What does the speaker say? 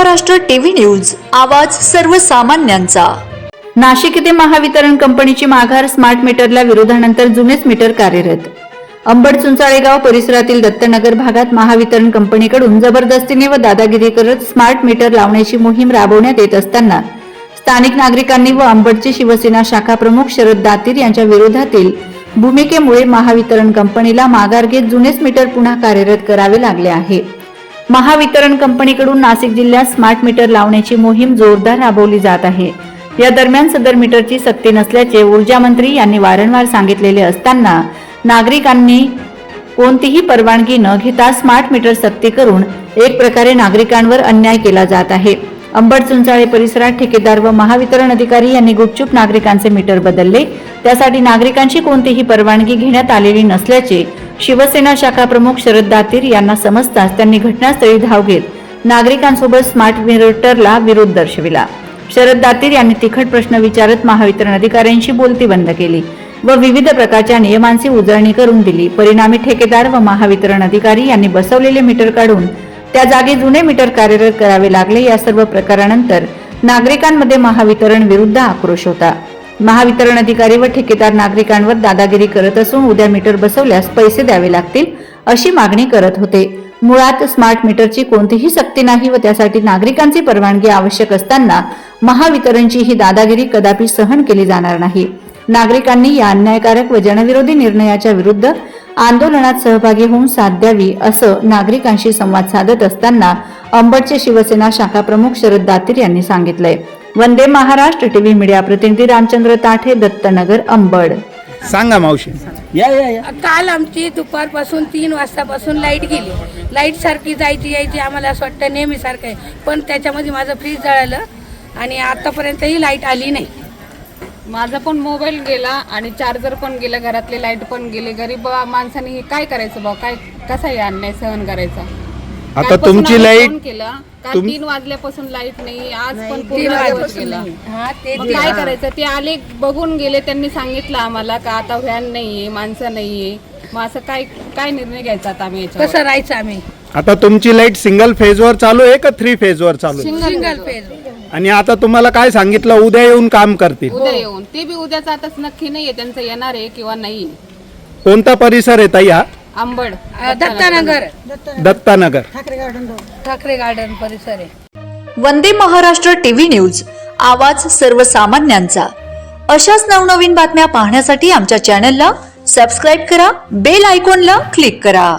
Maharashtra TV news आवाज सर्वसामान्यांचा. नाशिक येथे महावितरण कंपनीची माघार स्मार्ट मीटरला विरोधानंतर जुनेच मीटर कार्यरत. अंबड चुंचाळेगाव परिसरातील दत्तनगर भागात महावितरण कंपनीकडून जबरदस्तीने व दादागिरी करत स्मार्ट मीटर लावण्याची मोहीम राबवण्यात येत असताना स्थानिक नागरिकांनी व अंबडचे शिवसेना शाखा प्रमुख शरद दातीर यांच्या विरोधातील भूमिकेमुळे महावितरण कंपनीला माघार घेत जुनेच मीटर पुन्हा कार्यरत करावे लागले आहे. महावितरण कंपनीकडून नाशिक जिल्ह्यात स्मार्ट मीटर लावण्याची मोहीम जोरदार राबवली जात आहे. या दरम्यान सदर मीटरची सक्ती नसल्याचे ऊर्जा मंत्री यांनी वारंवार सांगितलेले असताना नागरिकांनी कोणतीही परवानगी न घेता स्मार्ट मीटर सक्ती करून एक प्रकारे नागरिकांवर अन्याय केला जात आहे. अंबड चुंचाळे परिसरात ठेकेदार व महावितरण अधिकारी यांनी गुपचूप नागरिकांचे मीटर बदलले. त्यासाठी नागरिकांची कोणतीही परवानगी घेण्यात आलेली नसल्याचे शिवसेना शाखा प्रमुख शरद दातीर यांना समजताच त्यांनी घटनास्थळी धाव घेत नागरिकांसोबत स्मार्ट मिरटरला विरोध दर्शविला. शरद दातीर यांनी तिखट प्रश्न विचारत महावितरण अधिकाऱ्यांशी बोलती बंद केली व विविध प्रकारच्या नियमांची उजळणी करून दिली. परिणामी ठेकेदार व महावितरण अधिकारी यांनी बसवलेले मीटर काढून त्या जागी जुने मीटर कार्यरत करावे लागले या सर्व प्रकारानंतर नागरिकांमध्ये महावितरण विरुद्ध आक्रोश होता. महावितरण अधिकारी व ठेकेदार नागरिकांवर दादागिरी करत असून उद्या मीटर बसवल्यास पैसे द्यावे लागतील अशी मागणी करत होते. मुळात स्मार्ट मीटरची कोणतीही सक्ती नाही व त्यासाठी नागरिकांची परवानगी आवश्यक असताना महावितरणची ही दादागिरी कदापि सहन केली जाणार नाही. नागरिकांनी या अन्यायकारक व जनविरोधी निर्णयाच्या विरुद्ध आंदोलनात सहभागी होऊन साथ द्यावी असं नागरिकांशी संवाद साधत असताना अंबडचे शिवसेना शाखा प्रमुख शरद दातीर यांनी सांगितलंय. वंदे महाराष्ट्र टीव्ही मीडिया प्रतिनिधी रामचंद्र ताठे दत्तनगर अंबड. सांगा मावशी. या या या. काल आमची दुपारपासून तीन वाजतापासून लाइट गेली. लाइट सारखी जायची यायची आम्हाला असं वाटतं नेहमी सारखं आहे. पण त्याच्यामध्ये माझं फ्रीज जळालं आणि आतापर्यंतही लाइट आली नाही. माझा पण मोबाईल गेला आणि चार्जर पण गेला घरातले लाइट पण गेले. गरीब माणसाने हे काय करायचं बा काय कसा हे अन्याय सहन करायचा? आता कालपासून तुमची आम्ही लाइट फोन केला. काल तुम- तीन वाजल्यापासून लाइट नाही आज पण तीन पूर्ण दिवस वाजल्यापासून गेला नाही. हा ते मग काय करायचं? ते आले बघून गेले त्यांनी सांगितलं आम्हाला का आता व्हॅन नाहीये माणसं नाहीये. मग असं काय काय निर्णय घ्यायचा आता आम्ही याच्यावर? कसं राहायचं आम्ही? आता तुमची लाइट सिंगल फेज वर चालू आहे का थ्री फेज वर चालू आहे? सिंगल पेज आणि आता तुम्हाला काय सांगितलं? उद्या येऊन काम करतील. उद्या येऊन. ते बी उद्याच आताच नक्की नाहीये. त्यांचं येणार आहे किंवा नाही. कोणता परिसर आहे ताई हा? आंबड दत्तानगर. दत्तानगर. ठाकरे गार्डन परिसर आहे. वंदे महाराष्ट्र टीव्ही न्यूज आवाज सर्वसामान्यांचा. अशाच नवनवीन बातम्या पाहण्यासाठी आमच्या चॅनलला सबस्क्राईब करा बेल आयकॉनला क्लिक करा.